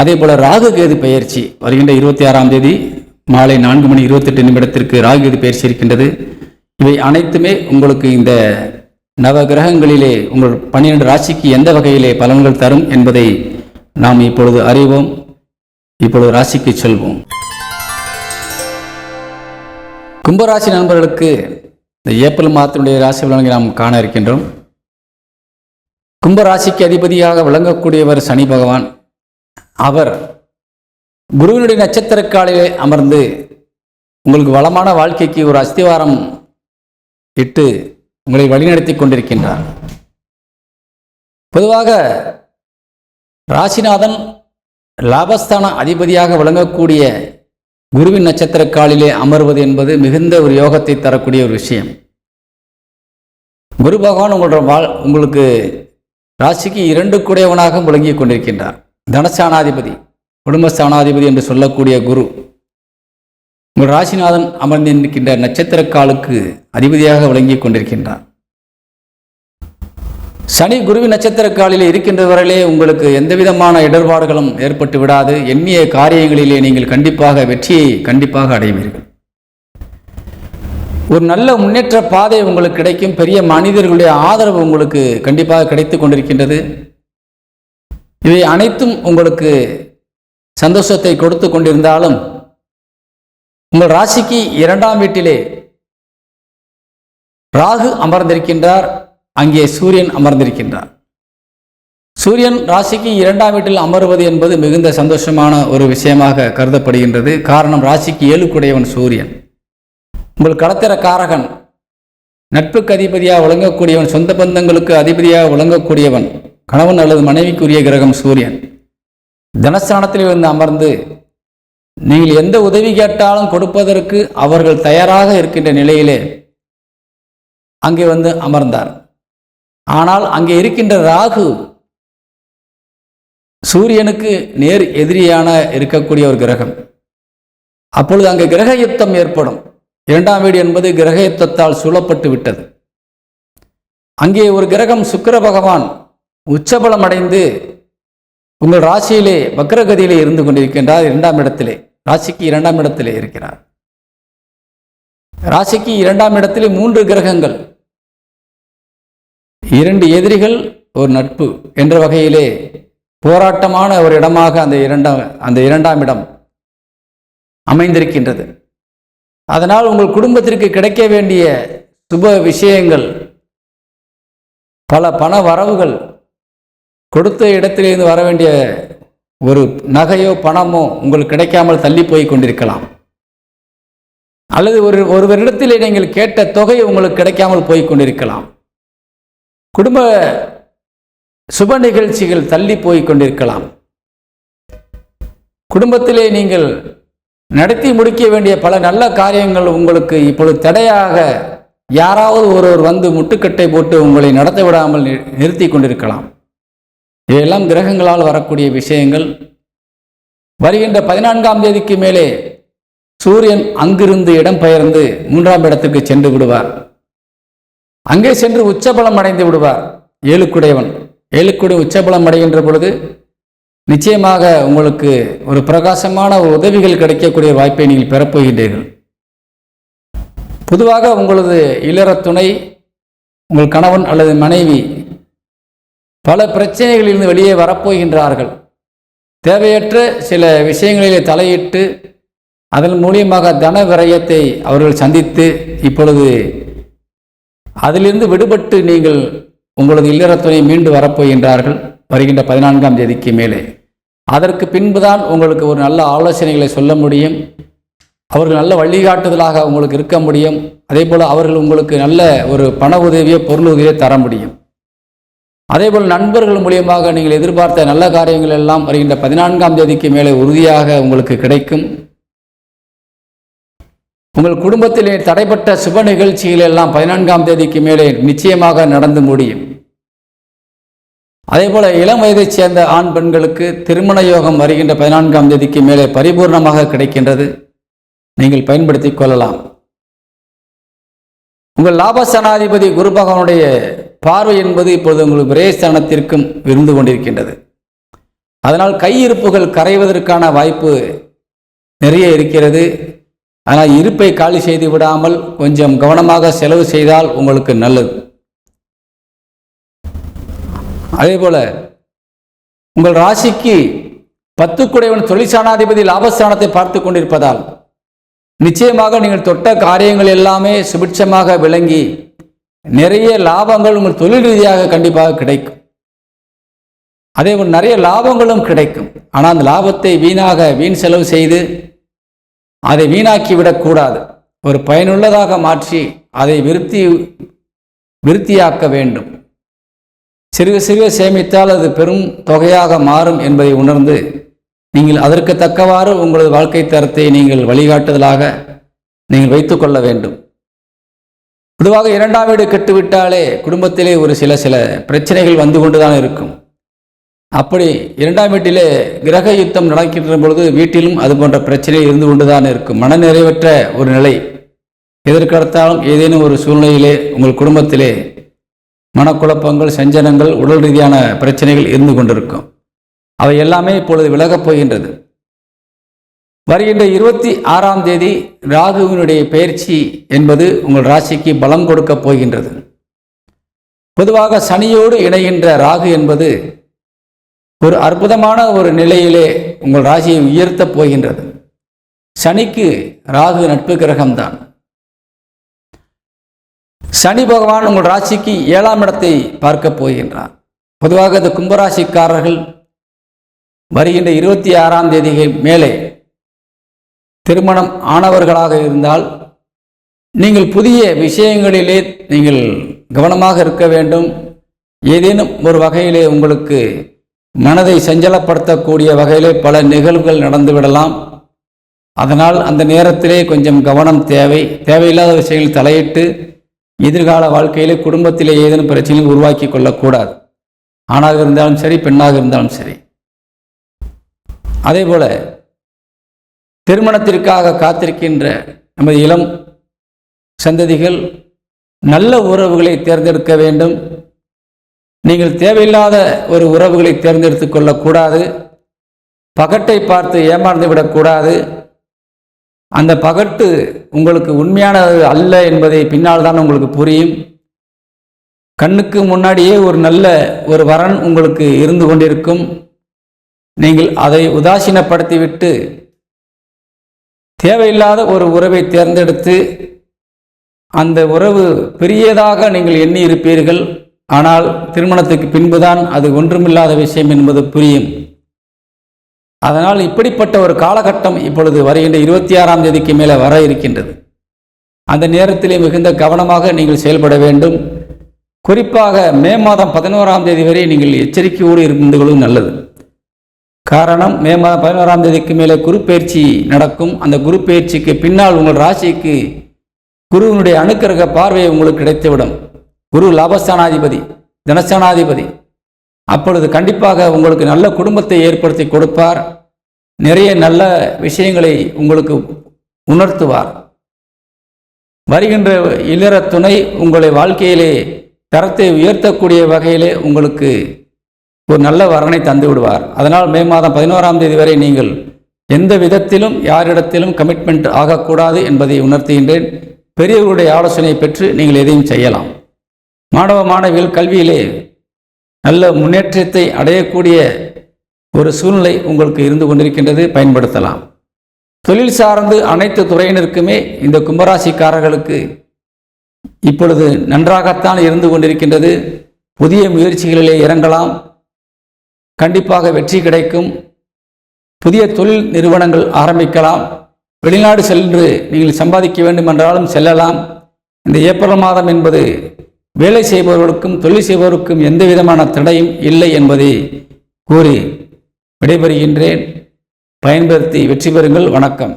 அதே போல ராகு கேது பயிற்சி வருகின்ற இருபத்தி ஆறாம் தேதி மாலை நான்கு மணி இருபத்தெட்டு நிமிடத்திற்கு ராகு கேது பயிற்சி இருக்கின்றது. இவை அனைத்துமே உங்களுக்கு இந்த நவ கிரகங்களிலே உங்கள் பன்னிரண்டு ராசிக்கு எந்த வகையிலே பலன்கள் தரும் என்பதை நாம் இப்பொழுது அறிவோம். இப்பொழுது ராசிக்கு செல்வோம். கும்பராசி நண்பர்களுக்கு இந்த ஏப்ரல் மாதத்தினுடைய ராசி பலன்களை நாம் காண இருக்கின்றோம். கும்பராசிக்கு அதிபதியாக விளங்கக்கூடியவர் சனி பகவான். அவர் குருவினுடைய நட்சத்திரக்காலிலே அமர்ந்து உங்களுக்கு வளமான வாழ்க்கைக்கு ஒரு அஸ்திவாரம் இட்டு உங்களை வழிநடத்தி கொண்டிருக்கின்றார். பொதுவாக ராசிநாதன் லாபஸ்தான அதிபதியாக விளங்கக்கூடிய குருவின் நட்சத்திரக்காலிலே அமர்வது என்பது மிகுந்த ஒரு யோகத்தை தரக்கூடிய ஒரு விஷயம். குரு பகவான் உங்களோட வாழ் உங்களுக்கு ராசிக்கு இரண்டு குடையவனாக விளங்கி கொண்டிருக்கின்றார். தனஸ்தானாதிபதி குடும்பஸ்தானாதிபதி என்று சொல்லக்கூடிய குரு. உங்கள் ராசிநாதன் அமர்ந்திருக்கின்ற நட்சத்திர காலுக்கு அதிபதியாக விளங்கி கொண்டிருக்கின்றார். சனி குருவின் நட்சத்திர காலிலே இருக்கின்ற உங்களுக்கு எந்த விதமான இடர்பாடுகளும் ஏற்பட்டு விடாது. எண்ணிய காரியங்களிலே நீங்கள் கண்டிப்பாக வெற்றியை கண்டிப்பாக அடைவீர்கள். ஒரு நல்ல முன்னேற்ற பாதை உங்களுக்கு கிடைக்கும். பெரிய மனிதர்களுடைய ஆதரவு உங்களுக்கு கண்டிப்பாக கிடைத்து கொண்டிருக்கின்றது. இவை அனைத்தும் உங்களுக்கு சந்தோஷத்தை கொடுத்து கொண்டிருந்தாலும் உங்கள் ராசிக்கு இரண்டாம் வீட்டிலே ராகு அமர்ந்திருக்கின்றார் அங்கே சூரியன் அமர்ந்திருக்கின்றார். சூரியன் ராசிக்கு இரண்டாம் வீட்டில் அமர்வது என்பது மிகுந்த சந்தோஷமான ஒரு விஷயமாக கருதப்படுகின்றது. காரணம் ராசிக்கு ஏழுக்குடையவன் சூரியன். உங்கள் கடத்திர காரகன் நட்புக்கு அதிபதியாக விளங்கக்கூடியவன் சொந்த பந்தங்களுக்கு அதிபதியாக விளங்கக்கூடியவன் கணவன் அல்லது மனைவிக்குரிய கிரகம் சூரியன். தனஸ்தானத்தில் இருந்து அமர்ந்து நீங்கள் எந்த உதவி கேட்டாலும் கொடுப்பதற்கு அவர்கள் தயாராக இருக்கின்ற நிலையிலே அங்கே வந்து அமர்ந்தார். ஆனால் அங்கே இருக்கின்ற ராகு சூரியனுக்கு நேர் எதிரியான இருக்கக்கூடிய ஒரு கிரகம். அப்பொழுது அங்கே கிரக யுத்தம் ஏற்படும். இரண்டாம் வீடு என்பது கிரக யுத்தத்தால் சூழப்பட்டு விட்டது. அங்கே ஒரு கிரகம் சுக்கர பகவான் உச்சபலம் அடைந்து உங்கள் ராசியிலே வக்ரகதியிலே இருந்து கொண்டிருக்கின்றார் இரண்டாம் இடத்திலே. ராசிக்கு இரண்டாம் இடத்திலே இருக்கிறார். ராசிக்கு இரண்டாம் இடத்திலே மூன்று கிரகங்கள். இரண்டு எதிரிகள் ஒரு நட்பு என்ற வகையிலே போராட்டமான ஒரு இடமாக அந்த இரண்டாம் அந்த இரண்டாம் இடம் அமைந்திருக்கின்றது. அதனால் உங்கள் குடும்பத்திற்கு கிடைக்க வேண்டிய சுப விஷயங்கள் பல பண வரவுகள் கொடுத்த இடத்திலிருந்து வர வேண்டிய ஒரு நகையோ பணமோ உங்களுக்கு கிடைக்காமல் தள்ளி போய் கொண்டிருக்கலாம். அல்லது ஒரு ஒருவரிடத்தில் நீங்கள் கேட்ட தொகை உங்களுக்கு கிடைக்காமல் போய் கொண்டிருக்கலாம். குடும்ப சுப நிகழ்ச்சிகள் தள்ளி போய் கொண்டிருக்கலாம். குடும்பத்திலே நீங்கள் நடத்தி முடிக்க வேண்டிய பல நல்ல காரியங்கள் உங்களுக்கு இப்பொழுது தடையாக யாராவது ஒருவர் வந்து முட்டுக்கட்டை போட்டு உங்களை நடத்த விடாமல் நிறுத்தி கொண்டிருக்கலாம். இவையெல்லாம் கிரகங்களால் வரக்கூடிய விஷயங்கள். வருகின்ற பதினான்காம் தேதிக்கு மேலே சூரியன் அங்கிருந்து இடம் பெயர்ந்து மூன்றாம் இடத்துக்கு சென்று விடுவார். அங்கே சென்று உச்சபலம் அடைந்து விடுவார் ஏழுக்குடையவன். ஏழுக்குடை உச்சபலம் அடைகின்ற பொழுது நிச்சயமாக உங்களுக்கு ஒரு பிரகாசமான ஒரு உதவிகள் கிடைக்கக்கூடிய வாய்ப்பை நீங்கள் பெறப்போகின்றீர்கள். பொதுவாக உங்களது இல்லற துணை உங்கள் கணவன் அல்லது மனைவி பல பிரச்சனைகளிலிருந்து வெளியே வரப்போகின்றார்கள். தேவையற்ற சில விஷயங்களிலே தலையிட்டு அதன் மூலியமாக தன விரயத்தை அவர்கள் சந்தித்து இப்பொழுது அதிலிருந்து விடுபட்டு நீங்கள் உங்களது இல்லறத்துணை மீண்டு வரப்போகின்றார்கள் வருகின்ற பதினான்காம் தேதிக்கு மேலே. அதற்கு பின்புதான் உங்களுக்கு ஒரு நல்ல ஆலோசனைகளை சொல்ல முடியும். அவர்கள் நல்ல வழிகாட்டுதலாக உங்களுக்கு இருக்க முடியும். அதே போல் அவர்கள் உங்களுக்கு நல்ல ஒரு பண உதவியோ பொருள் உதவியோ தர முடியும். அதேபோல் நண்பர்கள் மூலியமாக நீங்கள் எதிர்பார்த்த நல்ல காரியங்கள் எல்லாம் வருகின்ற பதினான்காம் தேதிக்கு மேலே உறுதியாக உங்களுக்கு கிடைக்கும். உங்கள் குடும்பத்திலே தடைப்பட்ட சுப நிகழ்ச்சிகள் எல்லாம் பதினான்காம் தேதிக்கு மேலே நிச்சயமாக நடந்து முடியும். அதேபோல இளம் வயதைச் சேர்ந்த ஆண் பெண்களுக்கு திருமண யோகம் வருகின்ற பதினான்காம் தேதிக்கு மேலே பரிபூர்ணமாக கிடைக்கின்றது. நீங்கள் பயன்படுத்திக் கொள்ளலாம். உங்கள் லாபசனாதிபதி குரு பகவானுடைய பார்வை என்பது இப்பொழுது உங்களுக்கு விரயஸ்தானத்திற்கும் இருந்து கொண்டிருக்கின்றது. அதனால் கையிருப்புகள் கரைவதற்கான வாய்ப்பு நிறைய இருக்கிறது. ஆனால் இருப்பை காலி செய்து விடாமல் கொஞ்சம் கவனமாக செலவு செய்தால் உங்களுக்கு நல்லது. அதே போல உங்கள் ராசிக்கு பத்துக்குடையவன் தொழிற்சானாதிபதி லாபஸ்தானத்தை பார்த்து கொண்டிருப்பதால் நிச்சயமாக நீங்கள் தொட்ட காரியங்கள் எல்லாமே சுபிட்சமாக விளங்கி நிறைய லாபங்கள் உங்கள் தொழில் ரீதியாக கண்டிப்பாக கிடைக்கும். அதே போல் நிறைய லாபங்களும் கிடைக்கும். ஆனால் அந்த லாபத்தை வீணாக வீண் செலவு செய்து அதை வீணாக்கி விடக்கூடாது. ஒரு பயனுள்ளதாக மாற்றி அதை விருத்தி விருத்தியாக்க வேண்டும். சிறுக சிறுக சேமித்தால் அது பெரும் தொகையாக மாறும் என்பதை உணர்ந்து நீங்கள் அதற்கு தக்கவாறு உங்களது வாழ்க்கை தரத்தை நீங்கள் வழிகாட்டுதலாக நீங்கள் வைத்துக்கொள்ள வேண்டும். பொதுவாக இரண்டாம் வீடு கெட்டுவிட்டாலே குடும்பத்திலே ஒரு சில சில பிரச்சனைகள் வந்து கொண்டுதான் இருக்கும். அப்படி இரண்டாம் வீட்டிலே கிரக யுத்தம் நடக்கின்ற பொழுது வீட்டிலும் அது போன்ற பிரச்சனை இருந்து கொண்டுதான் இருக்கும். மன நிறைவற்ற ஒரு நிலை எதற்கடுத்தாலும் ஏதேனும் ஒரு சூழ்நிலையிலே உங்கள் குடும்பத்திலே மனக்குழப்பங்கள் சஞ்சனங்கள் உடல் ரீதியான பிரச்சனைகள் இருந்து கொண்டிருக்கும். அவை எல்லாமே இப்பொழுது விலகப் போகின்றது. வருகின்ற இருபத்தி ஆறாம் தேதி ராகுவினுடைய பயிற்சி என்பது உங்கள் ராசிக்கு பலம் கொடுக்கப் போகின்றது. பொதுவாக சனியோடு இணைகின்ற ராகு என்பது ஒரு அற்புதமான ஒரு நிலையிலே உங்கள் ராசியை உயர்த்தப் போகின்றது. சனிக்கு ராகு நட்பு கிரகம்தான். சனி பகவான் உங்கள் ராசிக்கு ஏழாம் இடத்தை பார்க்க போகின்றார். பொதுவாக இந்த கும்பராசிக்காரர்கள் வருகின்ற இருபத்தி ஆறாம் தேதிக்கு மேலே திருமணம் ஆனவர்களாக இருந்தால் நீங்கள் புதிய விஷயங்களிலே நீங்கள் கவனமாக இருக்க வேண்டும். ஏதேனும் ஒரு வகையிலே உங்களுக்கு மனதை சஞ்சலப்படுத்தக்கூடிய வகையிலே பல நிகழ்வுகள் நடந்துவிடலாம். அதனால் அந்த நேரத்திலே கொஞ்சம் கவனம் தேவை. தேவையில்லாத விஷயங்கள் தலையிட்டு எதிர்கால வாழ்க்கையிலே குடும்பத்திலே ஏதேனும் பிரச்சனையும் உருவாக்கி கொள்ளக்கூடாது. ஆணாக இருந்தாலும் சரி பெண்ணாக இருந்தாலும் சரி. அதே போல திருமணத்திற்காக காத்திருக்கின்ற நமது இளம் சந்ததிகள் நல்ல உறவுகளை தேர்ந்தெடுக்க வேண்டும். நீங்கள் தேவையில்லாத ஒரு உறவுகளை தேர்ந்தெடுத்து கொள்ளக்கூடாது. பகட்டை பார்த்து ஏமாந்து விடக்கூடாது. அந்த பகட்டு உங்களுக்கு உண்மையானது அல்ல என்பதை பின்னால் தான் உங்களுக்கு புரியும். கண்ணுக்கு முன்னாடியே ஒரு நல்ல ஒரு வரன் உங்களுக்கு இருந்து கொண்டிருக்கும். நீங்கள் அதை உதாசீனப்படுத்திவிட்டு தேவையில்லாத ஒரு உறவை தேர்ந்தெடுத்து அந்த உறவு பெரியதாக நீங்கள் எண்ணி இருப்பீர்கள். ஆனால் திருமணத்துக்கு பின்புதான் அது ஒன்றுமில்லாத விஷயம் என்பது புரியும். அதனால் இப்படிப்பட்ட ஒரு காலகட்டம் இப்பொழுது வருகின்ற இருபத்தி ஆறாம் தேதிக்கு மேலே வர இருக்கின்றது. அந்த நேரத்திலே மிகுந்த கவனமாக நீங்கள் செயல்பட வேண்டும். குறிப்பாக மே மாதம் பதினோராம் தேதி வரை நீங்கள் எச்சரிக்கையோடு இருந்து கொள்வது நல்லது. காரணம் மே மாதம் பதினோராம் தேதிக்கு மேலே குரு பயிற்சி நடக்கும். அந்த குரு பயிற்சிக்கு பின்னால் உங்கள் ராசிக்கு குருவினுடைய அணுக்கிரக பார்வை உங்களுக்கு கிடைத்துவிடும். குரு லாபஸ்தானாதிபதி தனஸ்தானாதிபதி. அப்பொழுது கண்டிப்பாக உங்களுக்கு நல்ல குடும்பத்தை ஏற்படுத்தி கொடுப்பார். நிறைய நல்ல விஷயங்களை உங்களுக்கு உணர்த்துவார். வருகின்ற இல்லற துணை உங்களை வாழ்க்கையிலே தரத்தை உயர்த்தக்கூடிய வகையிலே உங்களுக்கு ஒரு நல்ல வரனை தந்து விடுவார். அதனால் மே மாதம் பதினோராம் தேதி வரை நீங்கள் எந்த விதத்திலும் யாரிடத்திலும் கமிட்மெண்ட் ஆகக்கூடாது என்பதை உணர்த்துகின்றேன். பெரியவர்களுடைய ஆலோசனை பெற்று நீங்கள் எதையும் செய்யலாம். மாணவ மாணவிகள் கல்வியிலே நல்ல முன்னேற்றத்தை அடையக்கூடிய ஒரு சூழ்நிலை உங்களுக்கு இருந்து கொண்டிருக்கின்றது. பயன்படுத்தலாம். தொழில் சார்ந்து அனைத்து துறையினருக்குமே இந்த கும்பராசிக்காரர்களுக்கு இப்பொழுது நன்றாகத்தான் இருந்து கொண்டிருக்கின்றது. புதிய முயற்சிகளிலே இறங்கலாம். கண்டிப்பாக வெற்றி கிடைக்கும். புதிய தொழில் நிறுவனங்கள் ஆரம்பிக்கலாம். வெளிநாடு சென்று நீங்கள் சம்பாதிக்க வேண்டும் என்றாலும் செல்லலாம். இந்த ஏப்ரல் மாதம் என்பது வேலை செய்பவர்களுக்கும் தொழில் செய்பவருக்கும் எந்த விதமான தடையும் இல்லை என்பதை கூறி விடைபெறுகின்றேன். பயன்படுத்தி வெற்றி பெறுங்கள். வணக்கம்.